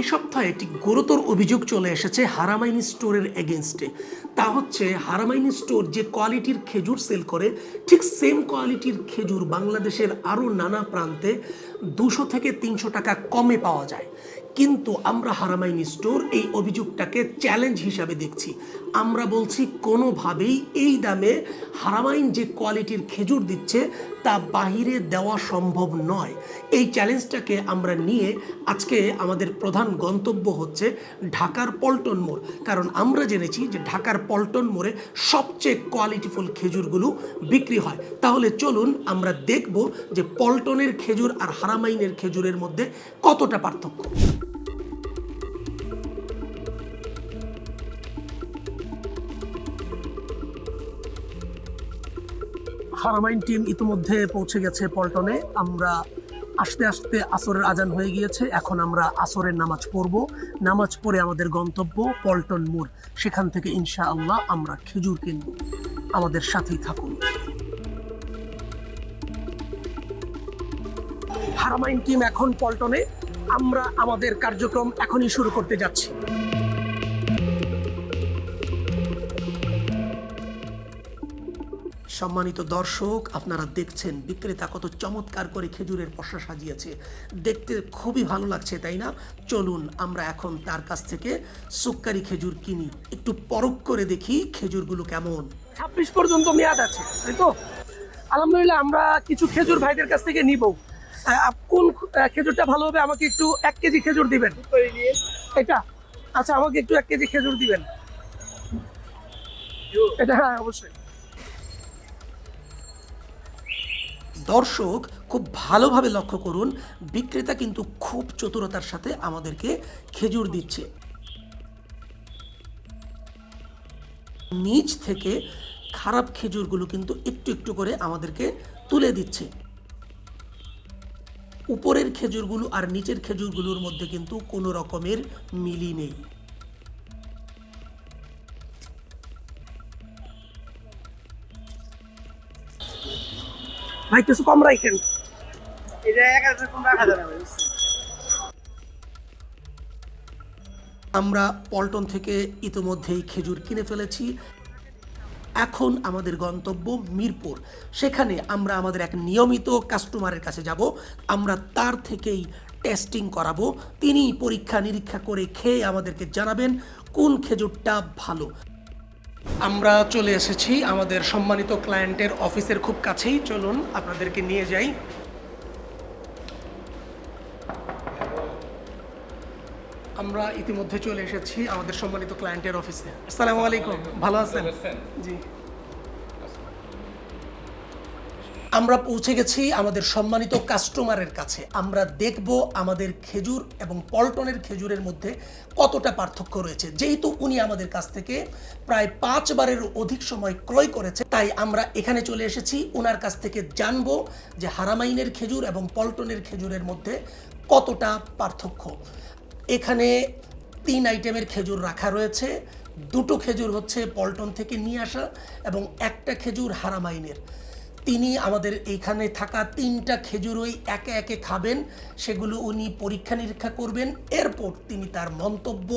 এ সপ্তাহে একটি গুরুতর অভিযোগ চলে এসেছে হারামাইনি স্টোরের এগেনস্টে তা হচ্ছে, হারামাইনি স্টোর যে কোয়ালিটির খেজুর সেল করে, ঠিক সেম কোয়ালিটির খেজুর বাংলাদেশের আরও নানা প্রান্তে দুশো থেকে তিনশো টাকা কমে পাওয়া যায়। কিন্তু আমরা হারামাইনি স্টোর এই অভিযোগটাকে চ্যালেঞ্জ হিসাবে দেখছি। আমরা বলছি কোনোভাবেই এই দামে হারামাইন যে কোয়ালিটির খেজুর দিচ্ছে তা বাহিরে দেওয়া সম্ভব নয়। এই চ্যালেঞ্জটাকে আমরা নিয়ে আজকে আমাদের প্রধান গন্তব্য হচ্ছে ঢাকার পল্টন মোড়। কারণ আমরা জেনেছি যে ঢাকার পল্টন মোড়ে সবচেয়ে কোয়ালিটিফুল খেজুরগুলো বিক্রি হয়। তাহলে চলুন আমরা দেখব যে পল্টনের খেজুর আর হারামাইনের খেজুরের মধ্যে কতটা পার্থক্য। হারামাইন টিম ইতিমধ্যে পৌঁছে গেছে পল্টনে। আমরা আস্তে আস্তে আসরের আজান হয়ে গিয়েছে। এখন আমরা আসরের নামাজ পড়ব। নামাজ পড়ে আমাদের গন্তব্য পল্টন মোড়। সেখান থেকে ইনশা আল্লাহ আমরা খেজুর কিনব। আমাদের সাথেই থাকুন। হারামাইন টিম এখন পল্টনে। আমরা আমাদের কার্যক্রম এখনই শুরু করতে যাচ্ছি। সম্মানিত দর্শক আপনারা দেখছেন বিক্রেতা কত চমৎকার করে খেজুরের পশা সাজিয়েছে। দেখতে খুবই ভালো লাগছে তাই না? চলুন আমরা এখন তার কাছ থেকে সুক্কারি খেজুর কিনি। একটু পরখ করে দেখি খেজুরগুলো কেমন। ছাব্বিশ পর্যন্ত মেয়াদ আছে তাই তো? আলহামদুলিল্লাহ আমরা কিছু খেজুর ভাইদের কাছ থেকে নিব। কোন খেজুরটা ভালো হবে? আমাকে একটু এক কেজি খেজুর দিবেন। এটা? আচ্ছা আমাকে একটু এক কেজি খেজুর দিবেন। এটা হ্যাঁ অবশ্যই। দর্শক খুব ভালোভাবে লক্ষ্য করুন, বিক্রেতা কিন্তু খুব চতুরতার সাথে আমাদেরকে খেজুর দিচ্ছে। নিচ থেকে খারাপ খেজুরগুলো কিন্তু একটু একটু করে আমাদেরকে তুলে দিচ্ছে। উপরের খেজুরগুলো আর নিচের খেজুরগুলোর মধ্যে কিন্তু কোনো রকমের মিলি নেই। ভাই কিছু কম রাখেন? আমরা পল্টন থেকে ইতোমধ্যেই খেজুর কিনে ফেলেছি। এখন আমাদের গন্তব্য মিরপুর। সেখানে আমরা আমাদের এক নিয়মিত কাস্টমারের কাছে যাব। আমরা তার থেকেই টেস্টিং করাবো। তিনি পরীক্ষা নিরীক্ষা করে খেয়ে আমাদেরকে জানাবেন কোন খেজুরটা ভালো। আমরা চলে এসেছি আমাদের সম্মানিত ক্লায়েন্টের অফিসের খুব কাছেই। চলুন আপনাদেরকে নিয়ে যাই। আমরা ইতিমধ্যে চলে এসেছি আমাদের সম্মানিত ক্লায়েন্টের অফিসে আসসালামু আলাইকুম। ভালো আছেন। জি। আমরা পৌঁছে গেছি আমাদের সম্মানিত কাস্টমারের কাছে। আমরা দেখব আমাদের খেজুর এবং পল্টনের খেজুরের মধ্যে কতটা পার্থক্য রয়েছে। যেহেতু উনি আমাদের কাছ থেকে প্রায় পাঁচবারের অধিক সময় ক্রয় করেছে, তাই আমরা এখানে চলে এসেছি। ওনার কাছ থেকে জানব যে হারামাইনের খেজুর এবং পল্টনের খেজুরের মধ্যে কতটা পার্থক্য। এখানে তিন আইটেমের খেজুর রাখা রয়েছে। দুটো খেজুর হচ্ছে পল্টন থেকে নিয়ে আসা এবং একটা খেজুর হারামাইনের। তিনি আমাদের এইখানে থাকা তিনটা খেজুরই একে একে খাবেন, সেগুলো উনি পরীক্ষা নিরীক্ষা করবেন, এরপর তিনি তার মন্তব্য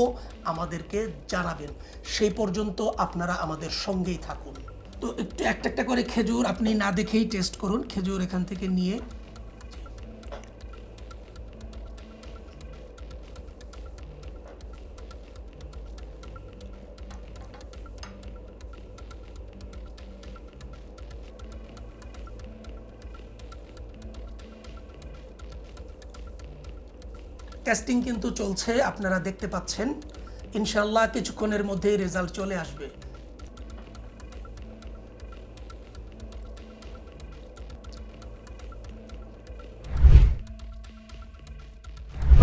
আমাদেরকে জানাবেন। সেই পর্যন্ত আপনারা আমাদের সঙ্গেই থাকুন। তো একটু একটা একটা করে খেজুর আপনি না দেখেই টেস্ট করুন, খেজুর এখান থেকে নিয়ে টেস্টিং কিন্তু চলছে আপনারা দেখতে পাচ্ছেন। ইনশাল্লাহ কিছুক্ষণের মধ্যেই রেজাল্ট চলে আসবে।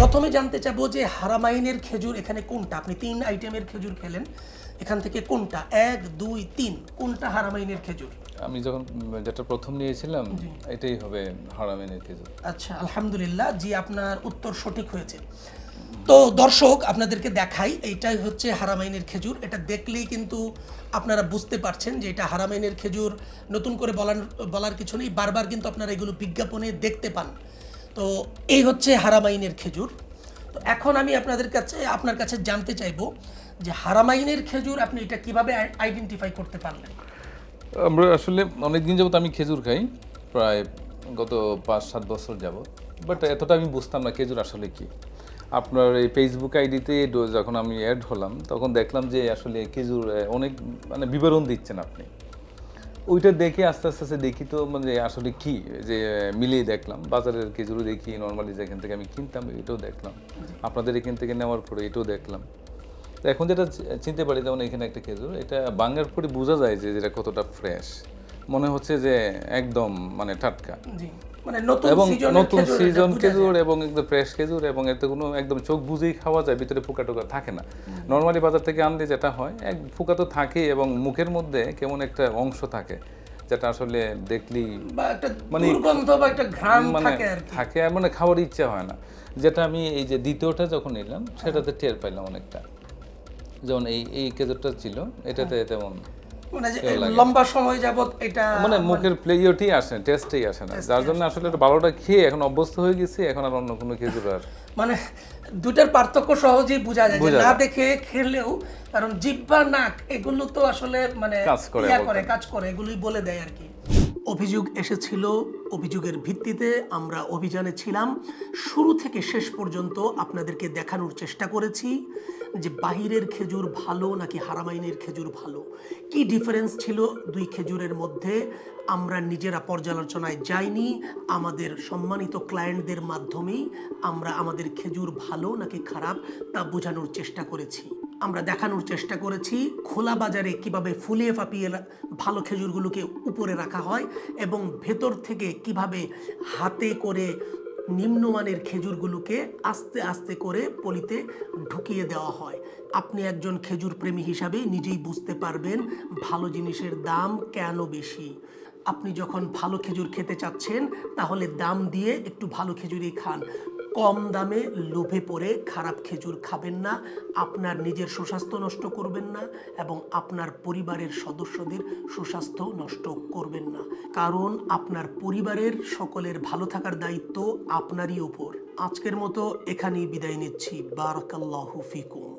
প্রথমে জানতে চাবো যে হারামাইনের খেজুর এখানে কোনটা? আপনি তিন আইটেমের খেজুর খেলেন। এখান থেকে কোনটা? এক দুই তিন। কোনটা হারামাইনের খেজুর? আমি যখন যেটা প্রথম নিয়েছিলাম এটাই হবে হারামাইনের খেজুর। আচ্ছা আলহামদুলিল্লাহ জি আপনার উত্তর সঠিক হয়েছে। তো দর্শক আপনাদেরকে দেখাই এইটাই হচ্ছে হারামাইনের খেজুর। এটা দেখলেই কিন্তু আপনারা বুঝতে পারছেন যে এটা হারামাইনের খেজুর। নতুন করে বলার বলার কিছু নেই বারবার কিন্তু আপনারা এগুলো বিজ্ঞাপনে দেখতে পান। তো এই হচ্ছে হারামাইনের খেজুর। তো এখন আমি আপনাদের কাছে, আপনার কাছে জানতে চাইব যে হারামাইনের খেজুর আপনি এটা কীভাবে আইডেন্টিফাই করতে পারলেন? আমরা আসলে অনেকদিন যাবত আমি খেজুর খাই, প্রায় গত পাঁচ সাত বছর যাব বাট এতটা আমি বুঝতাম না খেজুর আসলে কি। আপনার এই ফেসবুক আইডিতে যখন আমি অ্যাড হলাম, তখন দেখলাম যে আসলে খেজুর অনেক মানে বিবরণ দিচ্ছেন আপনি। ওইটা দেখে আস্তে আস্তে আস্তে দেখি তো মানে আসলে কি? যে, মিলিয়ে দেখলাম। বাজারের খেজুরও দেখি নর্মালি যেখান থেকে আমি কিনতাম, এটাও দেখলাম। আপনাদের এখান থেকে নেওয়ার পরে এটাও দেখলাম। তো এখন যেটা চিনতে পারি, যেমন এখানে একটা খেজুর, এটা বাঙার পরে বোঝা যায় যে এটা কতটা ফ্রেশ মনে হচ্ছে যে, একদম মানে টাটকা। মানে নতুন এবং নতুন সিজন খেজুর এবং একদম ফ্রেশ খেজুর এবং এতে কোনো একদম চোখ বুঝেই খাওয়া যায় ভিতরে পোকা টোকা থাকে না। নর্মালি বাজার থেকে আনলে যেটা হয় এক পোকা তো থাকে এবং মুখের মধ্যে কেমন একটা অংশ থাকে যেটা আসলে একটা মানে- দুর্গন্ধ বা একটা ঘ্রাণ মানে থাকে আর থাকে আর মানে খাওয়ার ইচ্ছা হয় না। যেটা আমি এই যে দ্বিতীয়টা যখন নিলাম সেটাতে টের পাইলাম অনেকটা। যেমন এই এই খেজুরটা ছিল এটাতে তেমন মানে। লম্বা সময় যাবত এটা মানে মুখের প্লেইওটি আসে টেস্টেই আসে না যার জন্য আসলে ভালোটা খেয়ে এখন অভ্যস্ত হয়ে গেছি এখন আর অন্য কোনো খেজুর আর মানে দুটার পার্থক্য সহজেই বোঝা যায় না দেখে খেলেও কারণ জিব্বা নাক এগুলো তো আসলে মানে কাজ করে। কাজ করে এগুলোই বলে দেয় আর কি অভিযোগ এসেছিল। অভিযোগের ভিত্তিতে আমরা অভিযানে ছিলাম। শুরু থেকে শেষ পর্যন্ত আপনাদেরকে দেখানোর চেষ্টা করেছি যে বাহিরের খেজুর ভালো নাকি হারামাইনের খেজুর ভালো। কি ডিফারেন্স ছিল দুই খেজুরের মধ্যে? আমরা নিজেরা পর্যালোচনায় যাইনি। আমাদের সম্মানিত ক্লায়েন্টদের মাধ্যমেই আমরা আমাদের খেজুর ভালো নাকি খারাপ তা বোঝানোর চেষ্টা করেছি। আমরা দেখানোর চেষ্টা করেছি খোলা বাজারে কীভাবে ফুলিয়ে ফাপিয়ে ভালো খেজুরগুলোকে উপরে রাখা হয় এবং ভেতর থেকে কীভাবে হাতে করে নিম্নমানের খেজুরগুলোকে আস্তে আস্তে করে পলিতে ঢুকিয়ে দেওয়া হয়। আপনি একজন খেজুর প্রেমী হিসাবে নিজেই বুঝতে পারবেন ভালো জিনিসের দাম কেন বেশি। আপনি যখন ভালো খেজুর খেতে চাচ্ছেন, তাহলে দাম দিয়ে একটু ভালো খেজুরই খান। কম দামে লোভে পড়ে খারাপ খেজুর খাবেন না, আপনার নিজের সুস্বাস্থ্য নষ্ট করবেন না এবং আপনার পরিবারের সদস্যদের সুস্বাস্থ্য নষ্ট করবেন না। কারণ আপনার পরিবারের সকলের ভালো থাকার দায়িত্ব আপনারই ওপর আজকের মতো এখানেই বিদায় নিচ্ছি। বারাকাল্লাহু ফিকুম।